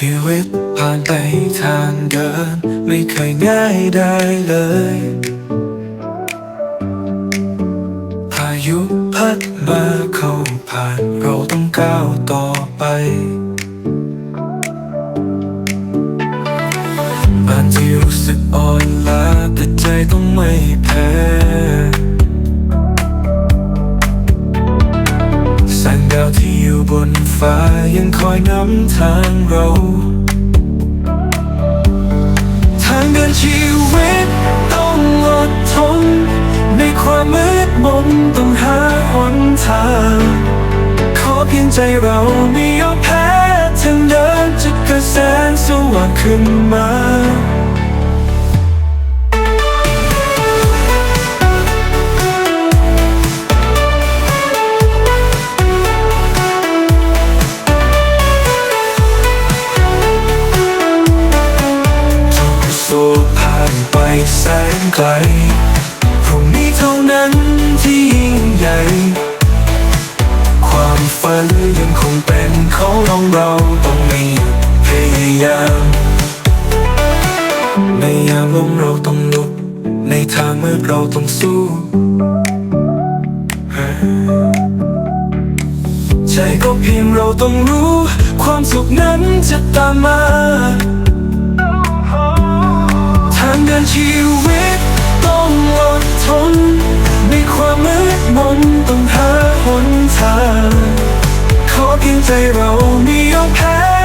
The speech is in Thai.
ชีวิตผ่านไปทางเดิน ไม่เคยง่ายได้เลยพายุพัดมาเข้าผ่านเราต้องก้าวต่อไปบางทีรู้สึกอ่อนล้าแต่ใจต้องไม่แพ้แสงดาวที่อยู่บนฟ้ายังคอยนำทางเรา เพียงใจเราไม่ยอมแพ้ทางเดินจะกิดแสงสว่างขึ้นมาทุกสู้ผ่านไปแสนไกลพรุ่งนี้เท่านั้นที่ยิ่ง ในยามล้มเราต้องลุก ในทางมืดเราต้องสู้ใจก็เพียงเราต้องรู้ ความสุขนั้นจะตามมา ทางเดินชีวิตต้องอดทน ในความมืดมนต้องหาหนทาง ขอเพียงใจเราไม่ยอมแพ้